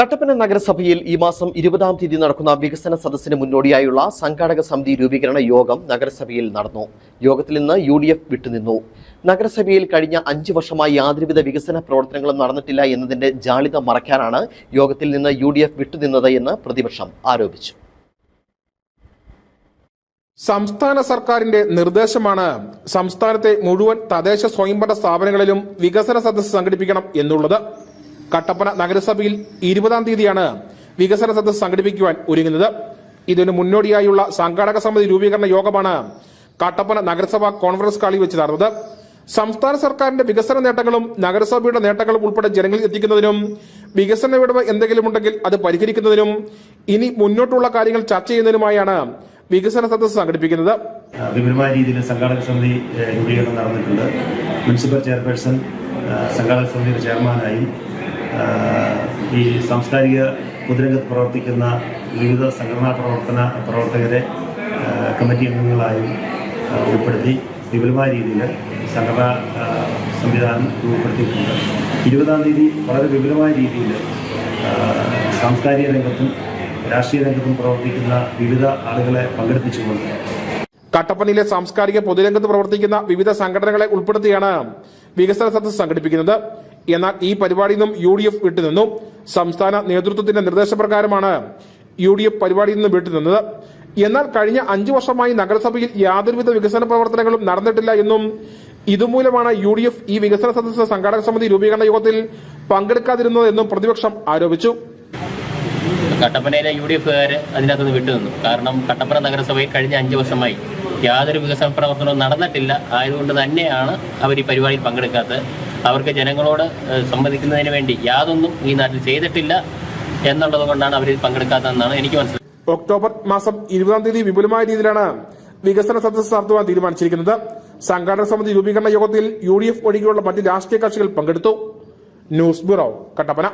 കട്ടപ്പന നഗരസഭയിൽ ഈ മാസം ഇരുപതാം തീയതി നടക്കുന്ന വികസന സദസ്സിന് മുന്നോടിയായുള്ള സംഘാടക സമിതി രൂപീകരണ യോഗം നഗരസഭയിൽ നടന്നു. യോഗത്തിൽ നിന്ന് യു ഡി എഫ് വിട്ടുനിന്നു. നഗരസഭയിൽ കഴിഞ്ഞ അഞ്ചു വർഷമായി യാതൊരുവിധ വികസന പ്രവർത്തനങ്ങളും നടന്നിട്ടില്ല എന്നതിന്റെ ജാളിത മറയ്ക്കാനാണ് യോഗത്തിൽ നിന്ന് യു ഡി എഫ് വിട്ടുനിന്നത് എന്ന് പ്രതിപക്ഷം ആരോപിച്ചു. സംസ്ഥാന സർക്കാരിന്റെ നിർദ്ദേശമാണ് സംസ്ഥാനത്തെ മുഴുവൻ തദ്ദേശ സ്വയംഭരണ സ്ഥാപനങ്ങളിലും വികസന സദസ്സ് സംഘടിപ്പിക്കണം എന്നുള്ളത്. കട്ടപ്പന നഗരസഭയിൽ ഇരുപതാം തീയതിയാണ് വികസന സദസ് സംഘടിപ്പിക്കുവാൻ ഒരുങ്ങുന്നത്. ഇതിനു മുന്നോടിയായുള്ള സംഘാടക സമിതി രൂപീകരണ യോഗമാണ് കട്ടപ്പന നഗരസഭ കോൺഫറൻസ് ഹാളിൽ വെച്ച് നടന്നത്. സംസ്ഥാന സർക്കാരിന്റെ വികസന നേട്ടങ്ങളും നഗരസഭയുടെ നേട്ടങ്ങളും ഉൾപ്പെടെ ജനങ്ങളിൽ എത്തിക്കുന്നതിനും വികസന വിടവ് എന്തെങ്കിലും ഉണ്ടെങ്കിൽ അത് പരിഹരിക്കുന്നതിനും ഇനി മുന്നോട്ടുള്ള കാര്യങ്ങൾ ചർച്ച ചെയ്യുന്നതിനുമായാണ് വികസന സദസ്സ് സംഘടിപ്പിക്കുന്നത്. വിപുലമായ രീതിയിൽ സംഘാടക സമിതി രൂപീകരണം നടന്നിട്ടുണ്ട്. മുനിസിപ്പൽ ചെയർപേഴ്സൺ സംഘാടക സമിതിയുടെ ചെയർമാനായും ഈ സാംസ്കാരിക പൊതുരംഗത്ത് പ്രവർത്തിക്കുന്ന വിവിധ സംഘടനാ പ്രവർത്തന പ്രവർത്തകരെ കമ്മിറ്റി അംഗങ്ങളായും ഉൾപ്പെടുത്തി വിപുലമായ രീതിയിൽ സംഘടനാ സംവിധാനം രൂപപ്പെടുത്തിയിട്ടുണ്ട്. ഇരുപതാം തീയതി വളരെ വിപുലമായ രീതിയിൽ സാംസ്കാരിക രംഗത്തും രാഷ്ട്രീയ രംഗത്തും പ്രവർത്തിക്കുന്ന വിവിധ ആളുകളെ പങ്കെടുപ്പിച്ചുകൊണ്ട്. കട്ടപ്പനയിലെ സാംസ്കാരിക പൊതുരംഗത്ത് പ്രവർത്തിക്കുന്ന വിവിധ സംഘടനകളെ ഉൾപ്പെടുത്തിയാണ് വികസന സദസ്സ് സംഘടിപ്പിക്കുന്നത്. എന്നാൽ ഈ പരിപാടിയിൽ നിന്നും യു ഡി എഫ് വിട്ടുനിന്നു. സംസ്ഥാന നേതൃത്വത്തിന്റെ നിർദ്ദേശപ്രകാരമാണ് യു ഡി എഫ് പരിപാടിയിൽ നിന്നും വിട്ടുനിന്നത്. എന്നാൽ കഴിഞ്ഞ അഞ്ചു വർഷമായി നഗരസഭയിൽ യാതൊരുവിധ വികസന പ്രവർത്തനങ്ങളും നടന്നിട്ടില്ല എന്നും ഇതുമൂലമാണ് യു ഡി എഫ് ഈ വികസന സദസ്സ് സംഘാടക സമിതി രൂപീകരണ യോഗത്തിൽ പങ്കെടുക്കാതിരുന്നത് എന്നും പ്രതിപക്ഷം ആരോപിച്ചു. കട്ടപ്പനയിലെ യു ഡി എഫുകാർ അതിനകത്തുനിന്ന് വിട്ടുനിന്നു. കാരണം കട്ടപ്പന നഗരസഭയിൽ കഴിഞ്ഞ അഞ്ച് വർഷമായി യാതൊരു വികസന പ്രവർത്തനവും നടന്നിട്ടില്ല. ആയതുകൊണ്ട് തന്നെയാണ് അവർ ഈ പരിപാടിയിൽ പങ്കെടുക്കാത്തത്. അവർക്ക് ജനങ്ങളോട് സംബന്ധിക്കുന്നതിന് വേണ്ടി യാതൊന്നും ഈ നാട്ടിൽ ചെയ്തിട്ടില്ല എന്നുള്ളത് കൊണ്ടാണ് അവർ പങ്കെടുക്കാത്തതെന്നാണ് എനിക്ക് മനസ്സിലായത് ഒക്ടോബർ മാസം ഇരുപതാം തീയതി വിപുലമായ രീതിയിലാണ് വികസന സദസ്സ് നടത്തുവാൻ തീരുമാനിച്ചിരിക്കുന്നത്. സംഘാടന സമിതി രൂപീകരണ യോഗത്തിൽ യു ഡി എഫ് ഒഴികെയുള്ള മറ്റ് രാഷ്ട്രീയ കക്ഷികൾ പങ്കെടുത്തു. News bureau Kattappana.